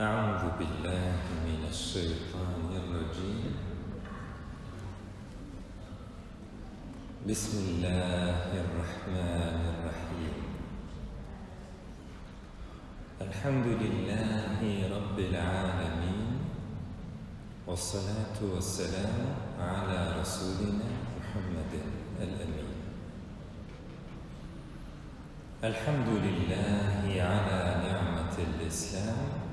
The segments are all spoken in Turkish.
أعوذ بالله من الشيطان الرجيم. بسم الله الرحمن الرحيم. الحمد لله رب العالمين والصلاة والسلام على رسولنا محمد الأمين. الحمد لله على نعمة الإسلام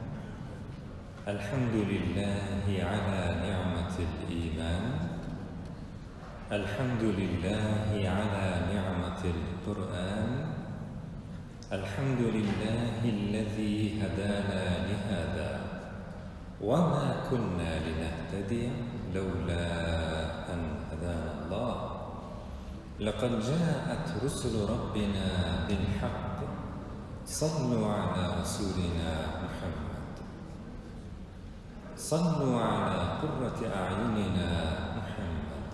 الحمد لله على نعمة الإيمان. الحمد لله على نعمة القرآن. الحمد لله الذي هدانا لهذا. وما كنا لنهتدي لولا أن هدانا الله. لقد جاءت رسل ربنا بالحق. صلوا على رسولنا محمد. صلوا على قرة أعيننا محمد.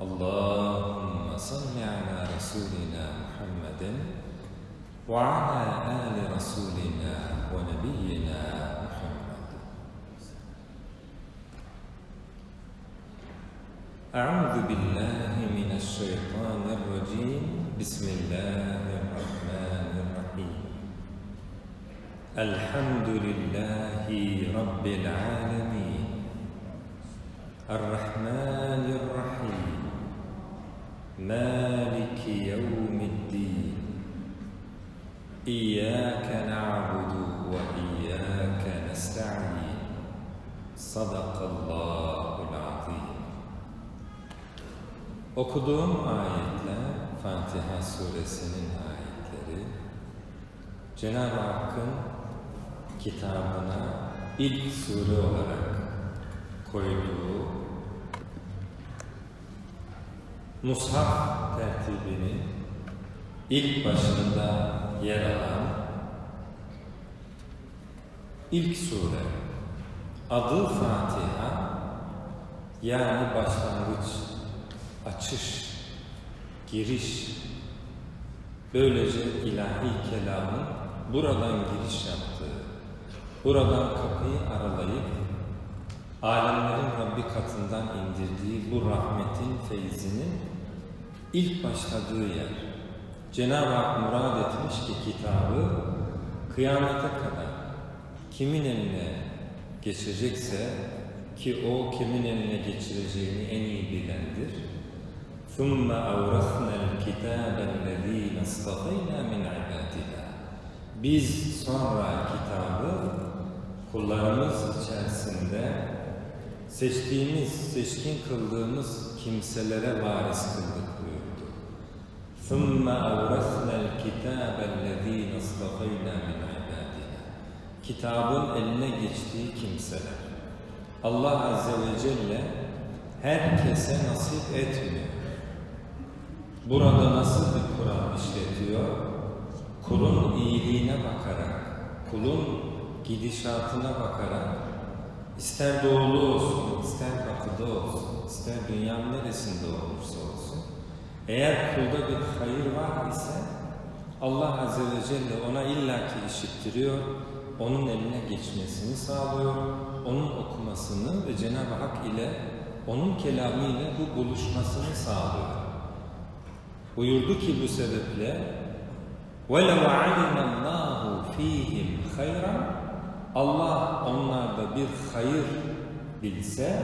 اللهم صل على رسولنا محمد وعلى آل رسولنا ونبينا محمد. أعوذ بالله من الشيطان الرجيم. بسم الله الرحمن الحمد لله رب العالمين. الرحمن الرحيم. مالك يوم الدين. إياك نعبد وإياك نستعين. صدق الله العظيم. Okuduğum ayetler Fatiha suresinin ayetleri. Cenab-ı Hakk'ın kitabına ilk sure olarak koyduğu Mushaf tertibinin ilk başında yer alan ilk sure adı Fatiha yani başlangıç, açış, giriş böylece ilahi kelamın buradan giriş yaptığı, buradan kapıyı aralayıp alemlerin Rabbi katından indirdiği bu rahmetin feyzinin ilk başladığı yer. Cenab-ı Hak murad etmiş ki kitabı kıyamete kadar kimin eline geçecekse ki o kimin eline geçireceğini en iyi bilendir. ثُمَّ أَوْرَثْنَا الْكِتَابَ الَّذ۪ينَ اصْطَفَيْنَا مِنْ عِبَادِنَا Biz sonra kitabı kullarımız içerisinde seçtiğimiz, seçkin kıldığımız kimselere varis kıldık buyurdu. ثُمَّ أَوْرَثْنَا الْكِتَابَ الَّذ۪ينَ اصْطَفَيْنَا مِنْ عِبَادِنَا Kitabın eline geçtiği kimseler. Allah Azze ve Celle herkese nasip etmiyor. Burada nasıl bir Kur'an işletiyor? Kulun iyiliğine bakarak, kulun gidişatına bakarak, ister doğulu olsun, ister batıda olsun, ister dünyanın neresinde olursa olsun, eğer kulda bir hayır var ise Allah Azze ve Celle ona illaki işittiriyor, onun eline geçmesini sağlıyor, onun okumasını ve Cenab-ı Hak ile onun kelamı ile bu buluşmasını sağlıyor. Buyurdu ki bu sebeple وَلَوْ عَلِمَ اللّٰهُ ف۪يهِمْ خَيْرًا Allah onlarda bir hayır bilse,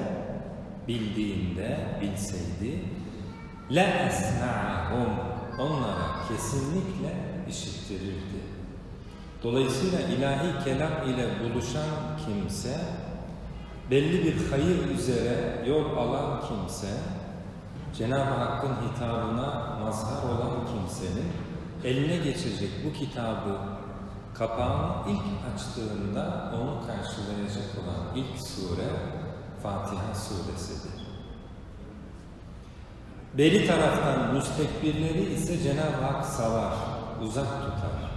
bildiğinde, bilseydi le esma'hum onlara kesinlikle işittirirdi. Dolayısıyla ilahi kelam ile buluşan kimse, belli bir hayır üzere yol alan kimse, Cenab-ı Hakk'ın hitabına mazhar olan kimsenin eline geçecek bu kitabı Kapağını ilk açtığında onu karşılayacak olan ilk sure Fatiha suresidir. Beri taraftan müstekbirleri ise Cenab-ı Hak savar, uzak tutar.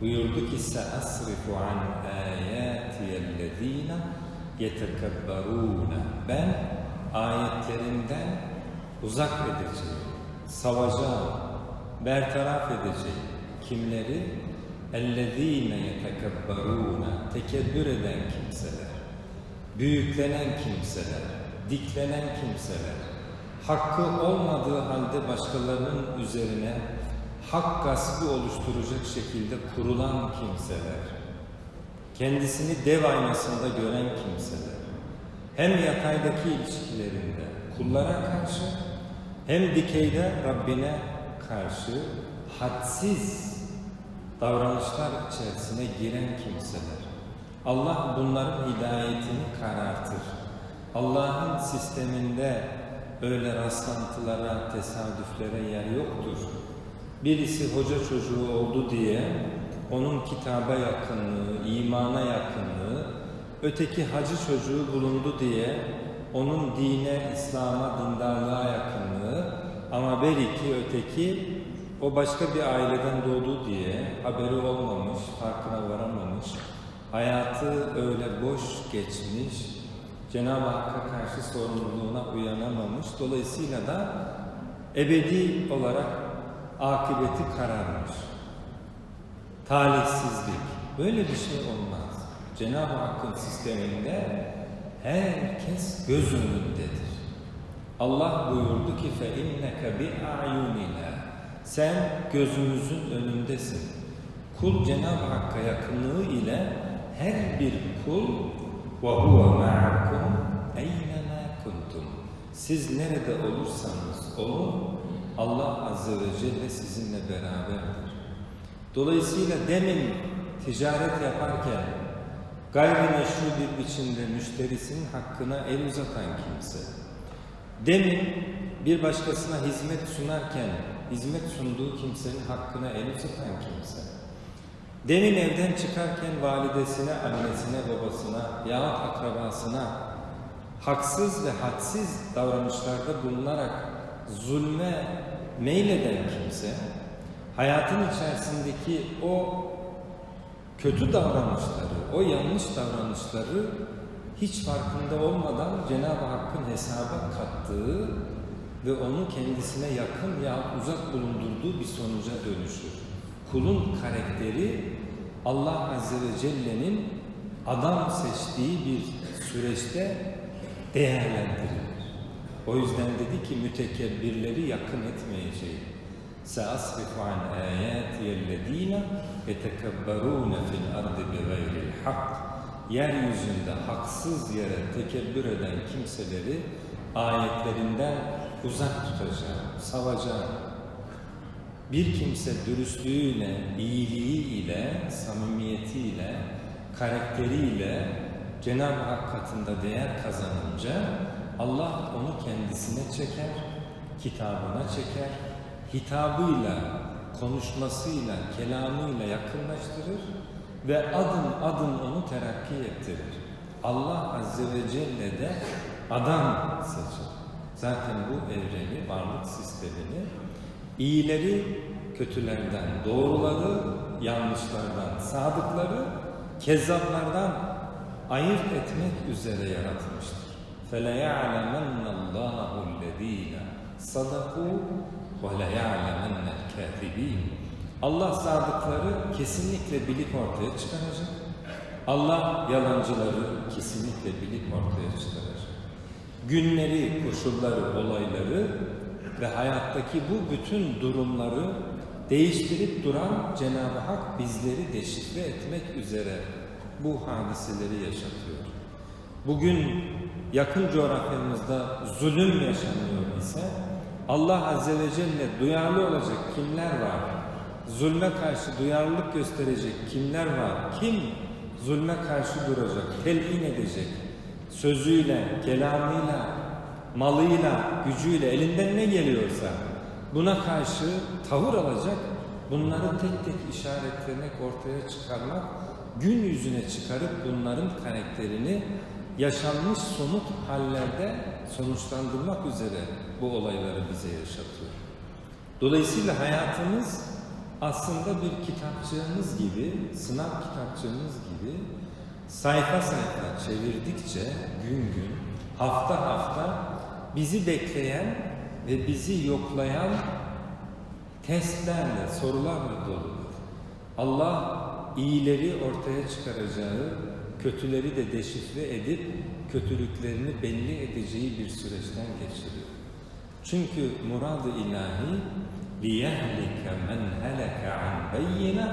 Buyurdu ki seasrifu an ayatiyellezine yetekebberûne ben ayetlerimden uzak edeceğim, savacağım, bertaraf edeceğim kimleri اَلَّذ۪ينَ يَتَكَبَّرُونَ tekebbür eden kimseler, büyüklenen kimseler, diklenen kimseler, hakkı olmadığı halde başkalarının üzerine hak gaspı oluşturacak şekilde kurulan kimseler, kendisini dev aynasında gören kimseler, hem yataydaki ilişkilerinde kullara karşı hem dikeyde Rabbine karşı hadsiz davranışlar içerisine giren kimseler. Allah bunların hidayetini karartır. Allah'ın sisteminde öyle rastlantılara, tesadüflere yer yoktur. Birisi hoca çocuğu oldu diye onun kitaba yakınlığı, imana yakınlığı, öteki hacı çocuğu bulundu diye onun dine, İslam'a, dindarlığa yakınlığı ama belki öteki o başka bir aileden doğdu diye haberi olmamış, farkına varamamış, hayatı öyle boş geçmiş, Cenab-ı Hakk'a karşı sorumluluğuna uyanamamış. Dolayısıyla da ebedi olarak akıbeti kararmış. Talihsizlik. Böyle bir şey olmaz. Cenab-ı Hakk'ın sisteminde herkes göz önündedir. Allah buyurdu ki فَاِنَّكَ بِاَعْيُنِنَا sen gözümüzün önündesin. Kul Cenab-ı Hakk'a yakınlığı ile her bir kul ve huve ma'akum eynena kuntum. Siz nerede olursanız olun Allah Azze ve Celle sizinle beraberdir. Dolayısıyla demin ticaret yaparken gayrimeşru bir biçimde müşterisinin hakkına el uzatan kimse. Demin bir başkasına hizmet sunarken hizmet sunduğu kimsenin hakkına el uzatan kimse, demin evden çıkarken validesine, annesine, babasına yahut akrabasına haksız ve hadsiz davranışlarda bulunarak zulme meyleden kimse, hayatın içerisindeki o kötü davranışları, o yanlış davranışları hiç farkında olmadan Cenab-ı Hakk'ın hesaba kattığı ve onu kendisine yakın ya uzak bulundurduğu bir sonuca dönüşür. Kulun karakteri Allah Azze ve Celle'nin adam seçtiği bir süreçte değerlendirilir. O yüzden dedi ki mütekebbirleri yakın etmeyeceğim. سأصرف عن آياتي الذين يتكبرون في الأرض بغير الحق Yeryüzünde haksız yere tekebbür eden kimseleri ayetlerinden uzak tutacağım, savacağım. Bir kimse dürüstlüğüyle, iyiliğiyle, samimiyetiyle, karakteriyle Cenab-ı Hak katında değer kazanınca Allah onu kendisine çeker, kitabına çeker, hitabıyla, konuşmasıyla, kelamıyla yakınlaştırır ve adım adım onu terakki ettirir. Allah Azze ve Celle de adam seçer. Zaten bu evreni, varlık sistemini iyileri kötülerden, doğruları yanlışlardan, sadıkları kezzaplardan ayırt etmek üzere yaratmıştır. فَلَيَعْلَمَنَّ اللّٰهُ الَّذ۪ينَ صَدَقُوا وَلَيَعْلَمَنَّ الْكَاذِب۪ينَ Allah sadıkları kesinlikle bilip ortaya çıkaracak. Allah yalancıları kesinlikle bilip ortaya çıkaracak. Günleri, koşulları, olayları ve hayattaki bu bütün durumları değiştirip duran Cenab-ı Hak bizleri deşifre etmek üzere bu hadiseleri yaşatıyor. Bugün yakın coğrafyamızda zulüm yaşanıyor ise Allah Azze ve Celle duyarlı olacak kimler var? Zulme karşı duyarlılık gösterecek kimler var? Kim zulme karşı duracak, telin edecek? Sözüyle, kelamıyla, malıyla, gücüyle, elinden ne geliyorsa buna karşı tavır alacak, bunları tek tek işaretlemek, ortaya çıkarmak, gün yüzüne çıkarıp bunların karakterini yaşanmış somut hallerde sonuçlandırmak üzere bu olayları bize yaşatıyor. Dolayısıyla hayatımız aslında bir kitapçığımız gibi, sınav kitapçığımız gibi sayfa sayfa çevirdikçe gün gün, hafta hafta bizi bekleyen ve bizi yoklayan testlerle, sorularla doludur. Allah iyileri ortaya çıkaracağı, kötüleri de deşifre edip kötülüklerini belli edeceği bir süreçten geçiriyor. Çünkü murad-ı ilahi لِيَهْلِكَ مَنْ هَلَكَ عَنْ بَيِّنَةٍ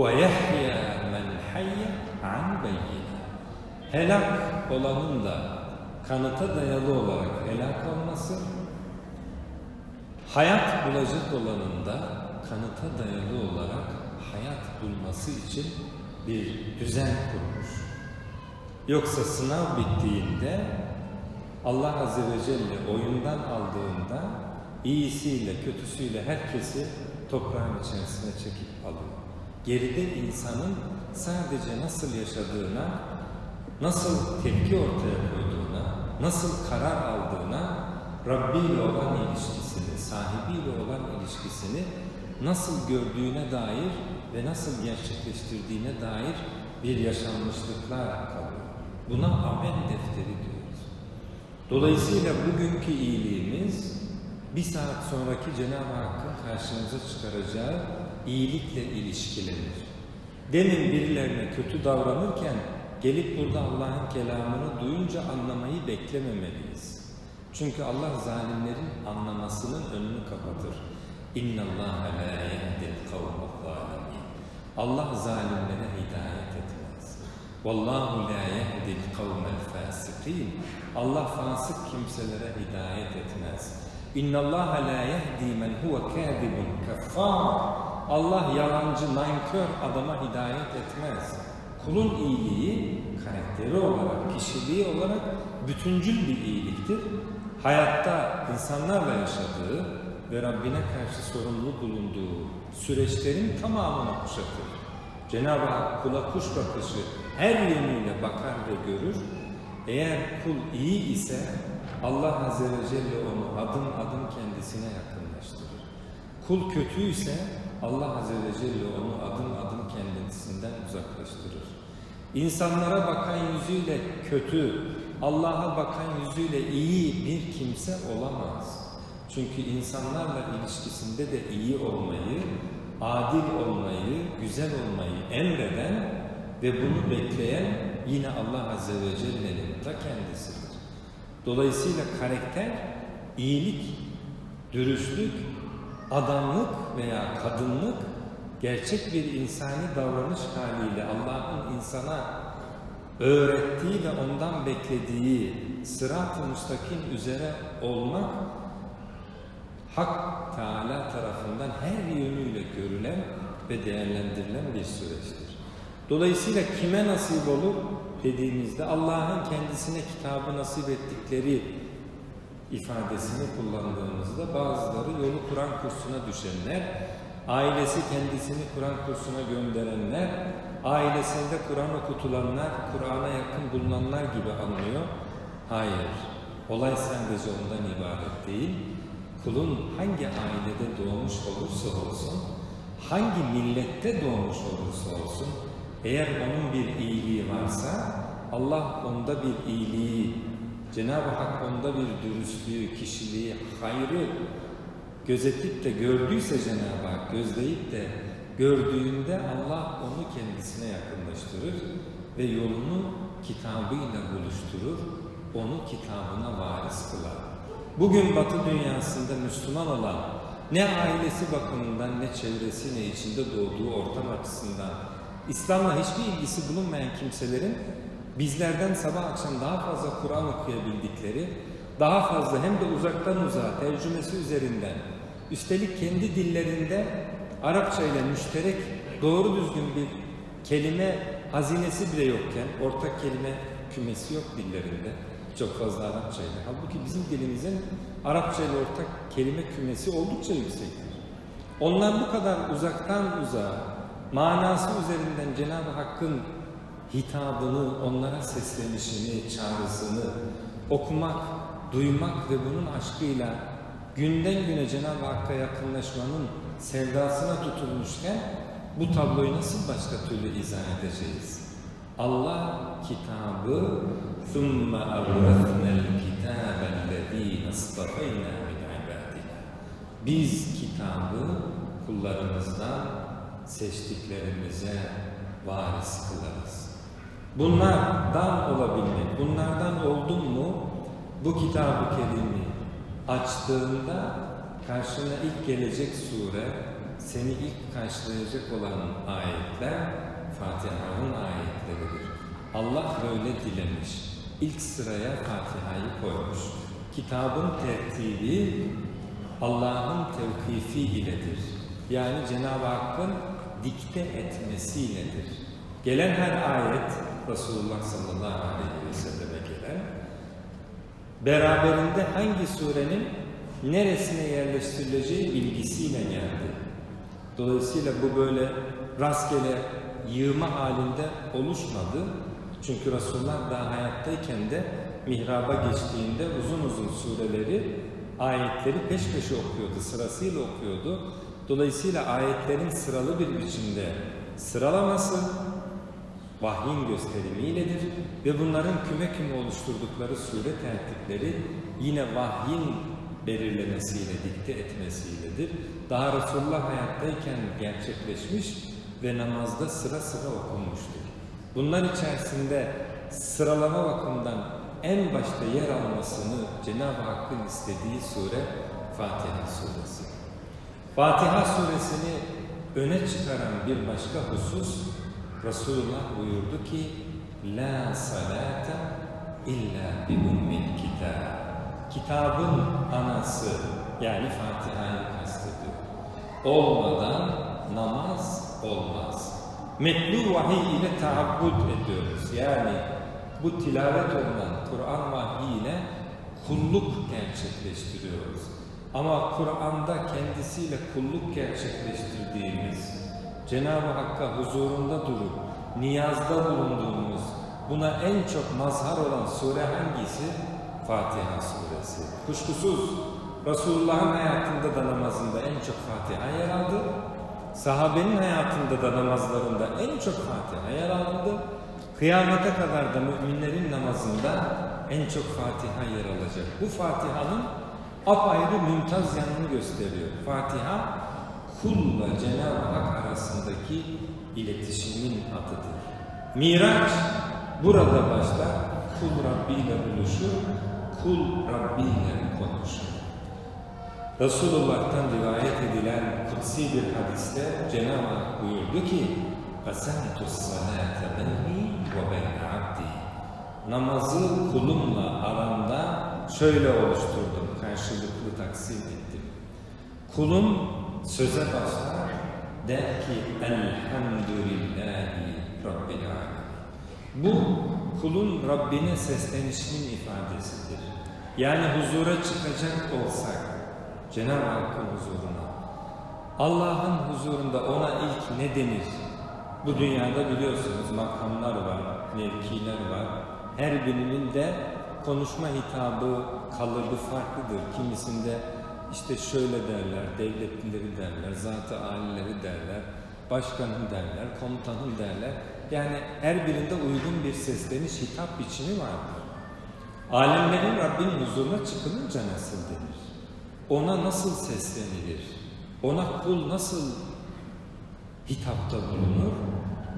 وَيَحْيَا مَنْ حَيَّ عَنْ بَيِّنَةٍ Helak olanın da kanıta dayalı olarak helak olması, hayat bulacak olanın da kanıta dayalı olarak hayat bulması için bir düzen kurmuş. Yoksa sınav bittiğinde Allah Azze ve Celle oyundan aldığında iyisiyle kötüsüyle herkesi toprağın içerisine çekip alıyor. Geride insanın sadece nasıl yaşadığına, nasıl tepki ortaya koyduğuna, nasıl karar aldığına, Rabbi ile olan ilişkisini, sahibiyle olan ilişkisini nasıl gördüğüne dair ve nasıl gerçekleştirdiğine dair bir yaşanmışlıklar kalıyor. Buna amel defteri diyoruz. Dolayısıyla bugünkü iyiliğimiz bir saat sonraki Cenab-ı Hakk'ın karşımıza çıkaracağı iyilikle ilişkilenir. Demin birilerine kötü davranırken gelip burada Allah'ın kelamını duyunca anlamayı beklememeliyiz. Çünkü Allah zalimlerin anlamasının önünü kapatır. İnna Allah la yehdil kavme zalimin. Allah zalimlere hidayet etmez. Vallahu la yehdil kavmel fasikin. Allah fasık kimselere hidayet etmez. İnna Allah la yehdi men huve kadibun kaffar. Allah yalancı, nankör adama hidayet etmez. Kulun iyiliği karakteri olarak, kişiliği olarak bütüncül bir iyiliktir. Hayatta insanlarla yaşadığı ve Rabbine karşı sorumlu bulunduğu süreçlerin tamamını kuşatır. Cenab-ı Hak kula kuş bakışı her yönüyle bakar ve görür. Eğer kul iyi ise Allah Azze ve Celle onu adım adım kendisine yakınlaştırır. Kul kötüyse Allah Azze ve Celle onu adım adım kendisinden uzaklaştırır. İnsanlara bakan yüzüyle kötü, Allah'a bakan yüzüyle iyi bir kimse olamaz. Çünkü insanlarla ilişkisinde de iyi olmayı, adil olmayı, güzel olmayı emreden ve bunu bekleyen yine Allah Azze ve Celle'nin ta kendisidir. Dolayısıyla karakter, iyilik, dürüstlük, adamlık veya kadınlık gerçek bir insani davranış haliyle Allah'ın insana öğrettiği ve ondan beklediği sırat-ı müstakim üzere olmak Hak Teala tarafından her yönüyle görülen ve değerlendirilen bir süreçtir. Dolayısıyla kime nasip olur dediğimizde Allah'ın kendisine kitabı nasip ettikleri ifadesini kullandığımızda bazıları yolu Kur'an kursuna düşenler, ailesi kendisini Kur'an kursuna gönderenler, ailesinde Kur'an okutulanlar, Kur'an'a yakın bulunanlar gibi anlıyor. Hayır, olay sadece ondan ibaret değil. Kulun hangi ailede doğmuş olursa olsun, hangi millette doğmuş olursa olsun, eğer onun bir iyiliği varsa, Allah onda bir iyiliği, Cenab-ı Hak onda bir dürüstlüğü, kişiliği, hayrı gözetip de gördüyse Cenab-ı Hak, gözleyip de gördüğünde Allah onu kendisine yakınlaştırır ve yolunu kitabıyla buluşturur, onu kitabına varis kılar. Bugün Batı dünyasında Müslüman olan ne ailesi bakımından ne çevresi ne içinde doğduğu ortam açısından İslam'la hiçbir ilgisi bulunmayan kimselerin bizlerden sabah akşam daha fazla Kur'an okuyabildikleri, daha fazla hem de uzaktan uzağa tercümesi üzerinden, üstelik kendi dillerinde Arapça ile müşterek doğru düzgün bir kelime hazinesi bile yokken, ortak kelime kümesi yok dillerinde. Çok fazla Arapça ile. Halbuki bizim dilimizin Arapça ile ortak kelime kümesi oldukça yüksektir. Onlar bu kadar uzaktan uzağa, manası üzerinden Cenab-ı Hakk'ın hitabını, onlara seslenişini, çağrısını okumak, duymak ve bunun aşkıyla günden güne Cenab-ı Hakk'a yakınlaşmanın sevdasına tutulmuşken bu tabloyu nasıl başka türlü izah edeceğiz? Allah kitabı ثُمَّ أَوْرَثْنَا الْكِتَابَ الَّذ۪ينَ اصْطَفَيْنَا مِنْ عِبَادِنَا Biz kitabı kullarımızdan seçtiklerimize varis kılarız. Bunlardan olabilmek, bunlardan oldun mu bu kitab-ı kerimi açtığında karşına ilk gelecek sure, seni ilk karşılayacak olan ayetler Fatiha'nın ayetleridir. Allah böyle dilemiş. İlk sıraya Fatiha'yı koymuş. Kitabın tertibi Allah'ın tevkifi iledir. Yani Cenab-ı Hakk'ın dikte etmesiyledir. Gelen her ayet Resulullah sallallahu aleyhi ve selleme gelen beraberinde hangi surenin neresine yerleştirileceği bilgisiyle geldi. Dolayısıyla bu böyle rastgele yığma halinde oluşmadı. Çünkü Resulullah daha hayattayken de mihraba geçtiğinde uzun uzun sureleri, ayetleri peş peşe okuyordu, sırasıyla okuyordu. Dolayısıyla ayetlerin sıralı bir biçimde sıralaması vahyin gösterimiyledir ve bunların küme küme oluşturdukları sure tertipleri yine vahyin belirlemesiyle, dikte etmesiyledir. Daha Resulullah hayattayken gerçekleşmiş ve namazda sıra sıra okunmuştur. Bunlar içerisinde sıralama bakımından en başta yer almasını Cenab-ı Hakk'ın istediği sure Fatiha suresi. Fatiha suresini öne çıkaran bir başka husus Resulullah buyurdu ki La salate illa bi ummil kitab. Kitabın anası yani Fatiha'yı kastediyor. Olmadan namaz olmaz. Metlu vahiy ile taabbud ediyoruz. Yani bu tilavet olunan Kur'an vahiy ile kulluk gerçekleştiriyoruz. Ama Kur'an'da kendisiyle kulluk gerçekleştirdiğimiz, Cenab-ı Hakk'a huzurunda durup niyazda bulunduğumuz, buna en çok mazhar olan sure hangisi? Fatiha suresi. Kuşkusuz Resulullah'ın hayatında da namazında en çok Fatiha yer aldı. Sahabenin hayatında da namazlarında en çok Fatiha yer aldı. Kıyamete kadar da müminlerin namazında en çok Fatiha yer alacak. Bu Fatiha'nın apayrı mümtaz yanını gösteriyor. Fatiha kulla Cenab-ı Hak arasındaki iletişimin adıdır. Miraç burada başlar. Kul Rabbi ile buluşur, kul Rabbi ile konuşur. Resulullah'tan rivayet edilen kutsi bir hadiste Cenab-ı Hak buyurdu ki قَسَمْتُ الصَّلَاةَ بَيْنِي وَبَيْنَ عَبْدِي Namazı kulumla aramda şöyle oluşturdum, karşılıklı taksim ettim. Kulum söze başlar, der ki Elhamdülillahi Rabbil Alemin. Bu kulun Rabbine seslenişinin ifadesidir. Yani huzura çıkacak olsak, Cenab-ı Hakk'ın huzuruna, Allah'ın huzurunda ona ilk ne denir? Bu dünyada biliyorsunuz makamlar var, mevkiler var. Her birinin de konuşma hitabı, kalıbı farklıdır. Kimisinde işte şöyle derler, devletlileri derler, zat-ı alileri derler, başkanı derler, komutanı derler. Yani her birinde uygun bir sesleniş, hitap biçimi vardır. Alemlerin Rabbin huzuruna çıkılınca nasıl denir? Ona nasıl seslenilir? Ona kul nasıl hitapta bulunur?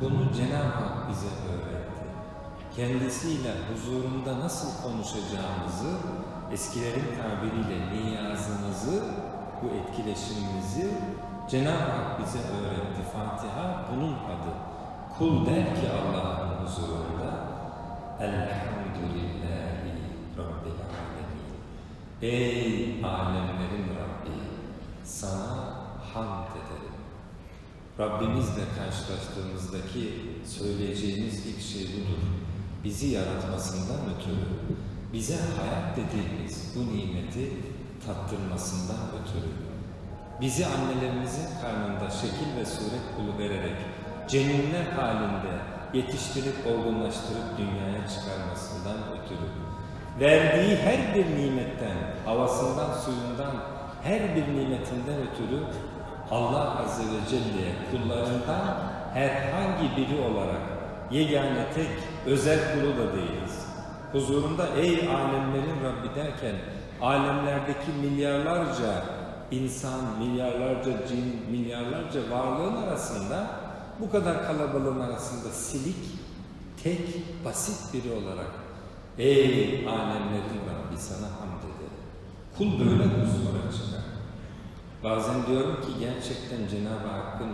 Bunu Cenab-ı Hak bize öğretti. Kendisiyle huzurunda nasıl konuşacağımızı, eskilerin tabiriyle niyazımızı, bu etkileşimimizi Cenab-ı Hak bize öğretti. Fatiha bunun adı. Kul der ki Allah'ın huzurunda Elhamdülillahi Rabbil Alemin. Ey alemlerin Rabbi sana hamd ederim. Rabbimizle karşılaştığımızdaki söyleyeceğimiz ilk şey budur. Bizi yaratmasından ötürü, bize hayat dediğimiz bu nimeti tattırmasından ötürü, bizi annelerimizin karnında şekil ve suret buluvererek ceninler halinde yetiştirip olgunlaştırıp dünyaya çıkarmasından ötürü, verdiği her bir nimetten, havasından, suyundan, her bir nimetinden ötürü Allah Azze ve Celle'ye kullarından herhangi biri olarak yegane tek özel kulu da değiliz. Huzurunda ey alemlerin Rabbi derken alemlerdeki milyarlarca insan, milyarlarca cin, milyarlarca varlığın arasında bu kadar kalabalığın arasında silik, tek, basit biri olarak Ey alemlerin Rabbi sana hamd ederim. Kul böyle huzura çıkar. Bazen diyorum ki gerçekten Cenab-ı Hakk'ın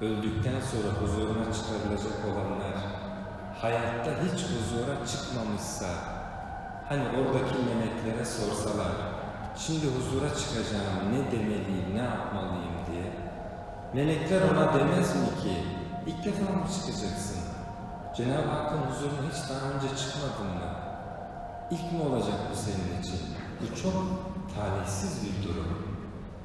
öldükten sonra huzuruna çıkarılacak olanlar hayatta hiç huzura çıkmamışsa hani oradaki meleklere sorsalar şimdi huzura çıkacağım ne demeliyim ne yapmalıyım diye melekler ona demez mi ki ilk defa mı çıkacaksın? Cenab-ı Hakk'ın huzuruna hiç daha önce çıkmadın mı? İlk mi olacak bu senin için? Bu çok talihsiz bir durum.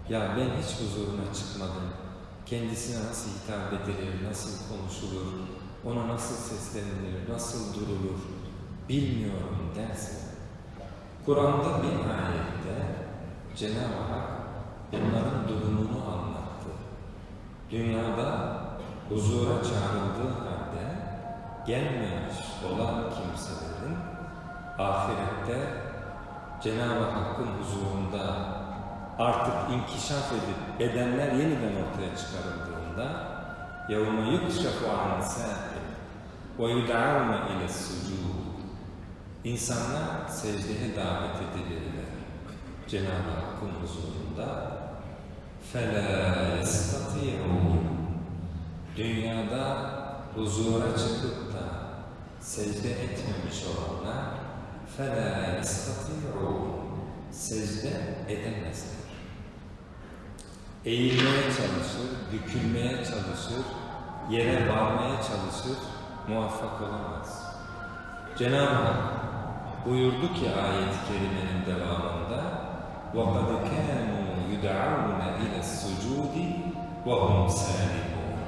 Ya ben hiç huzuruna çıkmadım. Kendisine nasıl hitap edilir, nasıl konuşulur, ona nasıl seslenilir, nasıl durulur bilmiyorum derse. Kur'an'da bir ayette Cenab-ı Hak bunların durumunu anlattı. Dünyada huzura çağrıldığı halde gelmemiş olan kimselerin ahirette Cenab-ı Hakk'ın huzurunda artık inkişaf edip bedenler yeniden ortaya çıkarıldığında يَوْمَ يُكْشَفُ عَنْ سَاقٍ وَيُدْعَوْنَ اِلَى السُّجُودِ İnsanlar secdeye davet edilirler. Cenab-ı Hakk'ın huzurunda فَلَا يَسْتَطِيعُونَ Dünyada huzura çıkıp da secde etmemiş olanlar فَلَا يَسْتَطِيعُونَ Secde edemezler. Eğilmeye çalışır, bükülmeye çalışır, yere varmaya çalışır, muvaffak olamaz. Cenab-ı Hak buyurdu ki ayet-i kerimenin devamında وَقَدْ كَانُوا يُدْعَوْنَ اِلَى السُّجُودِ وَهُمْ سَالِمُونَ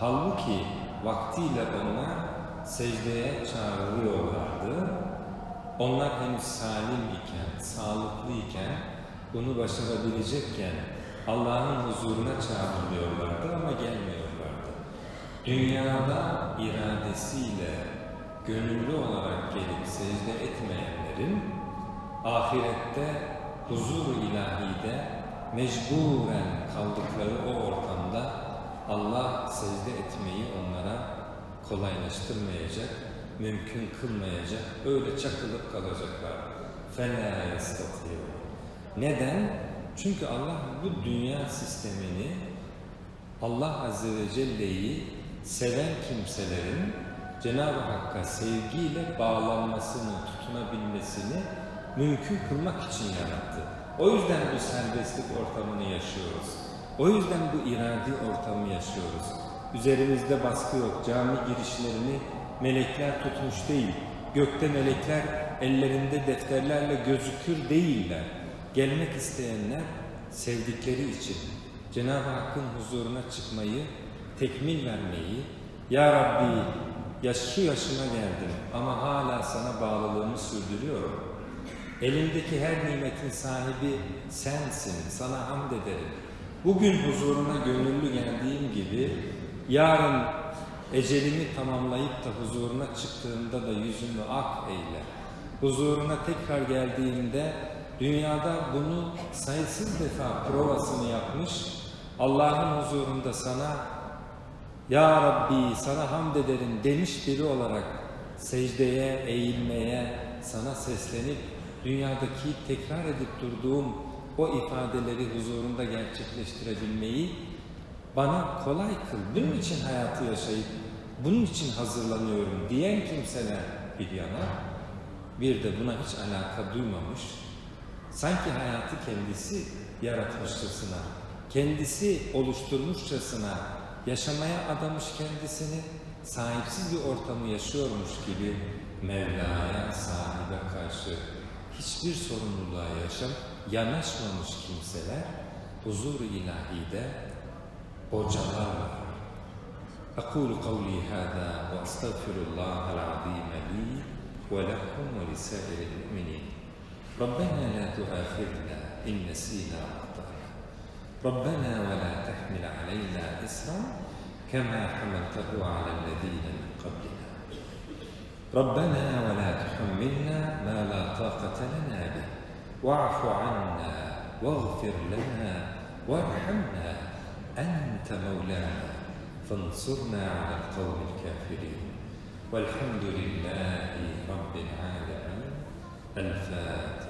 Halbuki vaktiyle onlar secdeye çağrılıyorlardı. Onlar henüz salim iken, sağlıklı iken, bunu başarabilecekken Allah'ın huzuruna çağrılıyorlardı ama gelmiyorlardı. Dünyada iradesiyle gönüllü olarak gelip secde etmeyenlerin ahirette huzur-u ilahide mecburen kaldıkları o ortamda Allah secde etmeyi onlara kolaylaştırmayacak, mümkün kılmayacak, öyle çakılıp kalacaklar. فَلَا يَسْتَطِيعُ Neden? Çünkü Allah bu dünya sistemini Allah Azze ve Celle'yi seven kimselerin Cenab-ı Hakk'a sevgiyle bağlanmasını, tutunabilmesini mümkün kılmak için yarattı. O yüzden bu serbestlik ortamını yaşıyoruz. O yüzden bu iradi ortamı yaşıyoruz. Üzerimizde baskı yok. Cami girişlerini melekler tutmuş değil. Gökte melekler ellerinde defterlerle gözükür değiller. Gelmek isteyenler sevdikleri için Cenab-ı Hakk'ın huzuruna çıkmayı, tekmil vermeyi, Ya Rabbi ya şu yaşıma geldim ama hala sana bağlılığımı sürdürüyorum. Elimdeki her nimetin sahibi sensin, sana hamd ederim. Bugün huzuruna gönüllü geldiğim gibi yarın ecelimi tamamlayıp da huzuruna çıktığımda da yüzümü ak eyle. Huzuruna tekrar geldiğimde dünyada bunu sayısız defa provasını yapmış, Allah'ın huzurunda sana Ya Rabbi sana hamd ederim demiş biri olarak secdeye, eğilmeye, sana seslenip dünyadaki tekrar edip durduğum o ifadeleri huzurunda gerçekleştirebilmeyi bana kolay kıl. Bunun için hayatı yaşayıp bunun için hazırlanıyorum diyen kimseler bir yana bir de buna hiç alaka duymamış sanki hayatı kendisi yaratmışçasına kendisi oluşturmuşçasına yaşamaya adamış kendisini sahipsiz bir ortamı yaşıyormuş gibi Mevla'ya sahibe karşı hiçbir sorumluluğa yaşam yanaşmamış kimseler huzur-u ilahide bocalarlar. أقول قولي هذا وأستغفر الله العظيم لي ولكم ولسائر المؤمنين ربنا لا تؤاخذنا إن نسينا وأخطأنا ربنا ولا تحمل علينا إسرا كما حملته على الذين من قبلنا. ربنا ولا تحملنا ما لا طاقة لنا به. واعف عنا واغفر لنا وارحمنا. أنت مولانا فانصرنا على القوم الكافرين. والحمد لله رب العالمين. الفاتحة.